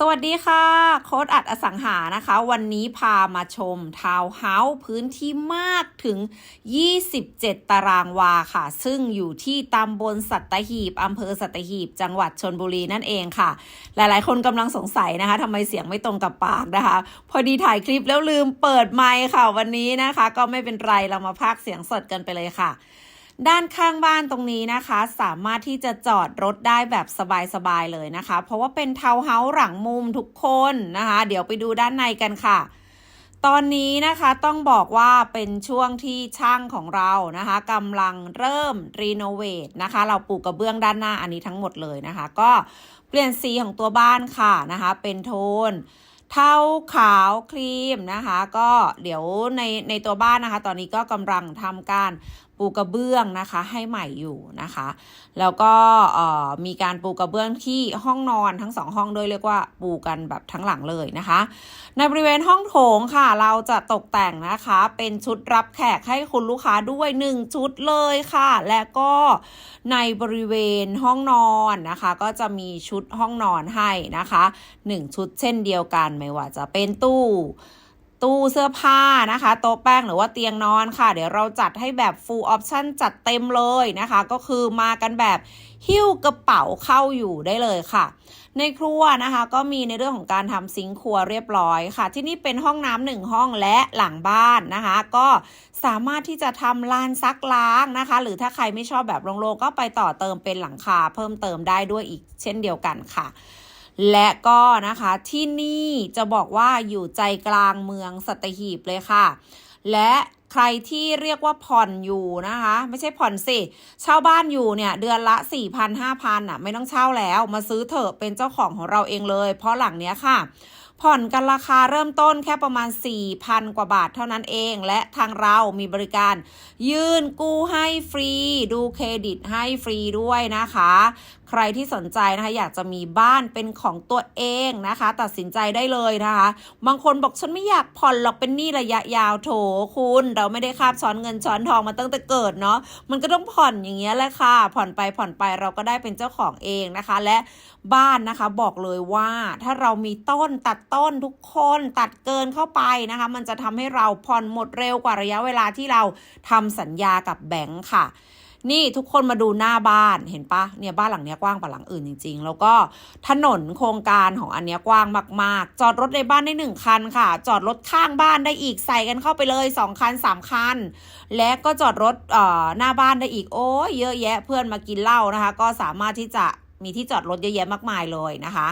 สวัสดีค่ะ โค้ดอัดอสังหานะคะ วันนี้พามาชมทาวน์เฮาส์พื้นที่มากถึง 27 ตารางวาค่ะ ซึ่งอยู่ที่ตำบลสัตหีบอำเภอสัตหีบ จังหวัดชนบุรีนั่นเองค่ะ หลายๆ คนกำลังสงสัยนะคะทำไมเสียงไม่ตรงกับปากนะคะ พอดีถ่ายคลิปแล้วลืมเปิดไมค์ค่ะ วันนี้นะคะ ก็ไม่เป็นไรเรามาพากเสียงสดกันไปเลยค่ะ ด้านข้างบ้านตรงนี้นะคะ สามารถที่จะจอดรถได้แบบสบายๆเลยนะคะ เพราะว่าเป็นทาวน์เฮาส์หลังมุมทุกคนนะคะ เดี๋ยวไปดูด้านในกันค่ะ ตอนนี้นะคะต้องบอกว่าเป็นช่วงที่ช่างของเรานะคะกำลังเริ่มรีโนเวทนะคะ เราปลูกกระเบื้องด้านหน้าอันนี้ทั้งหมดเลยนะคะ ก็เปลี่ยนสีของตัวบ้านค่ะนะคะ เป็นโทนเทาขาวครีมนะคะ ก็เดี๋ยวในในตัวบ้านนะคะ ตอนนี้ก็กำลังทำการ ปูกระเบื้องนะคะให้ใหม่อยู่นะคะ แล้วก็มีการปูกระเบื้องที่ห้องนอนทั้งสองห้องด้วยเรียกว่าปูกันแบบทั้งหลังเลยนะคะ ในบริเวณห้องโถงค่ะ เราจะตกแต่งนะคะ เป็นชุดรับแขกให้คุณลูกค้าด้วย 1 ชุดเลยค่ะ และก็ในบริเวณห้องนอนนะคะ ก็จะมีชุดห้องนอนให้นะคะ 1 ชุดเช่นเดียวกันไม่ว่าจะเป็นตู้ ตู้เสื้อผ้านะคะโต๊ะแป้งหรือว่าเตียงนอนค่ะ เดี๋ยวเราจัดให้แบบ full option จัดเต็มเลยนะคะ ก็คือมากันแบบหิ้วกระเป๋าเข้าอยู่ได้เลยค่ะ ในครัวนะคะ ก็มีในเรื่องของการทำซิงค์ครัวเรียบร้อยค่ะ ที่นี่เป็นห้องน้ำหนึ่งห้องและหลังบ้านนะคะ ก็สามารถที่จะทำลานซักล้างนะคะ หรือถ้าใครไม่ชอบแบบโล่งๆก็ไปต่อเติมเป็นหลังคาเพิ่มเติมได้ด้วยอีกเช่นเดียวกันค่ะ และก็นะคะที่นี่จะบอกว่าอยู่ใจกลางเมืองสัตหีบเลยค่ะ และใครที่เรียกว่าผ่อนอยู่นะคะ ไม่ใช่ผ่อนสิเช่าบ้านอยู่เนี่ย เดือนละ4 0 0 0 5,000อะ ไม่ต้องเช่าแล้วมาซื้อเถอะเป็นเจ้าของของเราเองเลย เพราะหลังเนี้ยค่ะ ผ่อนกันราคาเริ่มต้นแค่ประมาณ 4,000 กว่าบาทเท่านั้นเอง และทางเรามีบริการ ยื่นกู้ให้ฟรี ดูเครดิตให้ฟรีด้วยนะคะ ใครที่สนใจนะคะ อยากจะมีบ้านเป็นของตัวเองนะคะ ตัดสินใจได้เลยนะคะ บางคนบอกฉันไม่อยากผ่อนหรอกเป็นหนี้ระยะยาวโถคุณ เราไม่ได้คาบช้อนเงินช้อนทองมาตั้งแต่เกิดเนาะมันก็ต้องผ่อนอย่างเงี้ยแหละค่ะ ผ่อนไปผ่อนไปเราก็ได้เป็นเจ้าของเองนะคะ และบ้านนะคะบอกเลยว่าถ้าเรามีต้นตัดต้นทุกคนตัดเกินเข้าไปนะคะ มันจะทำให้เราผ่อนหมดเร็วกว่าระยะเวลาที่เราทำสัญญากับแบงค์ค่ะ นี่ทุกคนมาดูหน้าบ้านเห็นปะเนี่ยบ้านหลังเนี้ยกว้างกว่าหลังอื่นจริง ๆ แล้วก็ถนนโครงการของอันเนี้ยกว้างมากๆ จอดรถในบ้านได้หนึ่งคันค่ะ จอดรถข้างบ้านได้อีกใส่กันเข้าไปเลยสองคันสามคัน และก็จอดรถเอ่อหน้าบ้านได้อีกโอ้ยเยอะแยะเพื่อนมากินเหล้านะคะ ก็สามารถที่จะมีที่จอดรถเยอะแยะมากมายเลยนะคะ